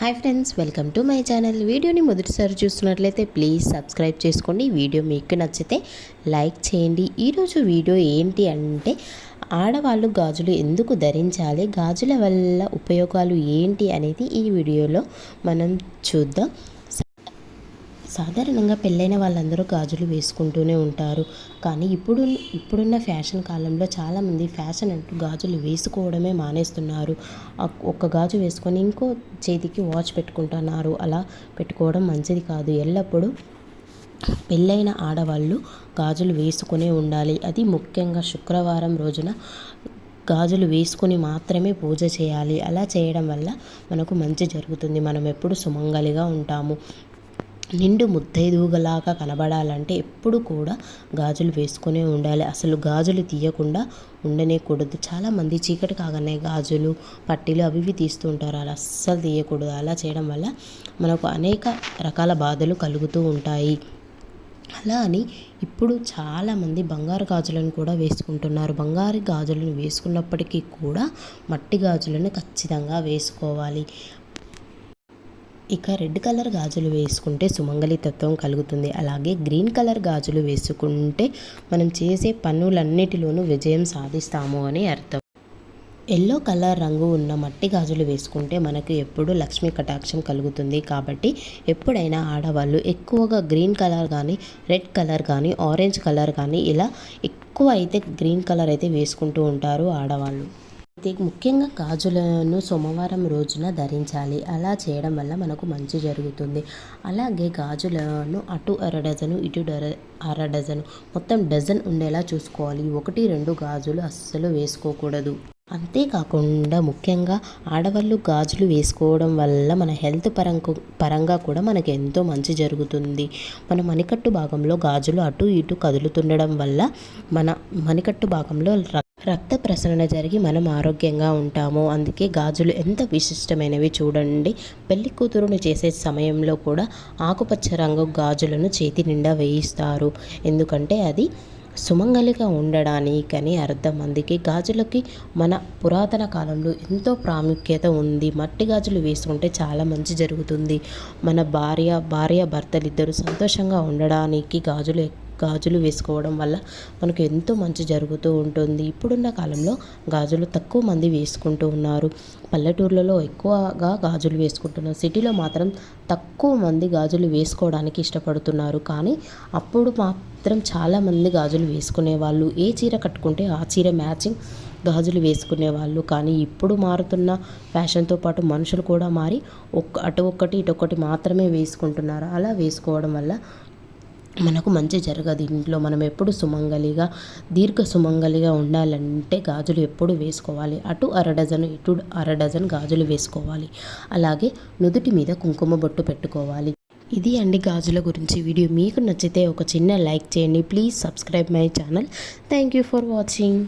Hi friends welcome to my channel. వీడియోని మొదటిసారి చూస్తున్నట్లయితే ప్లీజ్ సబ్స్క్రైబ్ చేసుకోండి. వీడియో మీకు నచ్చితే లైక్ చేయండి. ఈరోజు వీడియో ఏంటి అంటే ఆడవాళ్ళు గాజులు ఎందుకు ధరించాలి? గాజుల వల్ల ఉపయోగాలు ఏంటి అనేది ఈ వీడియోలో మనం చూద్దాం. సాధారణంగా పెళ్ళైన వాళ్ళందరూ గాజులు వేసుకుంటూనే ఉంటారు. కానీ ఇప్పుడు ఇప్పుడున్న ఫ్యాషన్ కాలంలో చాలామంది ఫ్యాషన్ అంటూ గాజులు వేసుకోవడమే మానేస్తున్నారు. ఒక్క గాజు వేసుకొని ఇంకో చేతికి వాచ్ పెట్టుకుంటున్నారు. అలా పెట్టుకోవడం మంచిది కాదు. ఎల్లప్పుడూ పెళ్ళైన ఆడవాళ్ళు గాజులు వేసుకునే ఉండాలి. అది ముఖ్యంగా శుక్రవారం రోజున గాజులు వేసుకుని మాత్రమే పూజ చేయాలి. అలా చేయడం వల్ల మనకు మంచి జరుగుతుంది. మనం ఎప్పుడు సుమంగలిగా ఉంటాము. నిండు ముత్తైదువుగలాగా కనబడాలంటే ఎప్పుడు కూడా గాజులు వేసుకునే ఉండాలి. అసలు గాజులు తీయకుండా ఉండనే కూడదు. చాలామంది చీకటి కాగానే గాజులు పట్టీలు అవి ఇవి తీస్తూ ఉంటారు. అలా అస్సలు తీయకూడదు. అలా చేయడం వల్ల మనకు అనేక రకాల బాధలు కలుగుతూ ఉంటాయి. అలా అని ఇప్పుడు చాలామంది బంగారు గాజులను కూడా వేసుకుంటున్నారు. బంగారు గాజులను వేసుకున్నప్పటికీ కూడా మట్టి గాజులను ఖచ్చితంగా వేసుకోవాలి. ఇక రెడ్ కలర్ గాజులు వేసుకుంటే సుమంగళి తత్వం కలుగుతుంది. అలాగే గ్రీన్ కలర్ గాజులు వేసుకుంటే మనం చేసే పనులన్నిటిలోనూ విజయం సాధిస్తాము అని అర్థం. ఎల్లో కలర్ రంగు ఉన్న మట్టి గాజులు వేసుకుంటే మనకు ఎప్పుడు లక్ష్మీ కటాక్షం కలుగుతుంది. కాబట్టి ఎప్పుడైనా ఆడవాళ్ళు ఎక్కువగా గ్రీన్ కలర్ కానీ రెడ్ కలర్ కానీ ఆరెంజ్ కలర్ కానీ ఇలా ఎక్కువ అయితే గ్రీన్ కలర్ అయితే వేసుకుంటూ ఉంటారు ఆడవాళ్ళు. ముఖ్యంగా గాజులను సోమవారం రోజున ధరించాలి. అలా చేయడం వల్ల మనకు మంచి జరుగుతుంది. అలాగే గాజులను అటు అర డజను ఇటు డర అర డజను మొత్తం డజన్ ఉండేలా చూసుకోవాలి. ఒకటి రెండు గాజులు అస్సలు వేసుకోకూడదు. అంతేకాకుండా ముఖ్యంగా ఆడవాళ్ళు గాజులు వేసుకోవడం వల్ల మన హెల్త్ పరంగా పరంగా కూడా మనకు ఎంతో మంచి జరుగుతుంది. మన మణికట్టు భాగంలో గాజులు అటు ఇటు కదులుతుండడం వల్ల మన మణికట్టు భాగంలో రక్త ప్రసరణ జరిగి మనం ఆరోగ్యంగా ఉంటాము. అందుకే గాజులు ఎంత విశిష్టమైనవి చూడండి. పెళ్ళి కూతురును చేసే సమయంలో కూడా ఆకుపచ్చ రంగు గాజులను చేతి నిండా వేయిస్తారు. ఎందుకంటే అది సుమంగలిగా ఉండడానికని అర్థం. అందుకే గాజులకి మన పురాతన కాలంలో ఎంతో ప్రాముఖ్యత ఉంది. మట్టి గాజులు వేసుకుంటే చాలా మంచి జరుగుతుంది. మన భార్య భార్య భర్తలిద్దరూ సంతోషంగా ఉండడానికి గాజులు గాజులు వేసుకోవడం వల్ల మనకు ఎంతో మంచి జరుగుతూ ఉంటుంది. ఇప్పుడున్న కాలంలో గాజులు తక్కువ మంది వేసుకుంటూ ఉన్నారు. పల్లెటూర్లలో ఎక్కువగా గాజులు వేసుకుంటున్నారు. సిటీలో మాత్రం తక్కువ మంది గాజులు వేసుకోవడానికి ఇష్టపడుతున్నారు. కానీ అప్పుడు మాత్రం చాలామంది గాజులు వేసుకునేవాళ్ళు. ఏ చీర కట్టుకుంటే ఆ చీర మ్యాచింగ్ గాజులు వేసుకునేవాళ్ళు. కానీ ఇప్పుడు మారుతున్న ఫ్యాషన్తో పాటు మనుషులు కూడా మారి ఒక్క అటు ఒక్కటి ఇటు ఒక్కటి మాత్రమే వేసుకుంటున్నారు. అలా వేసుకోవడం వల్ల మనకు మంచి జరగదు. ఇంట్లో మనం ఎప్పుడు సుమంగలిగా దీర్ఘ సుమంగలిగా ఉండాలంటే గాజులు ఎప్పుడు వేసుకోవాలి? అటు అర డజన్ ఇటు అర డజన్ గాజులు వేసుకోవాలి. అలాగే నుదుటి మీద కుంకుమ బొట్టు పెట్టుకోవాలి. ఇది అండి గాజుల గురించి వీడియో. మీకు నచ్చితే ఒక చిన్న లైక్ చేయండి. Please subscribe my channel. Thank you for watching.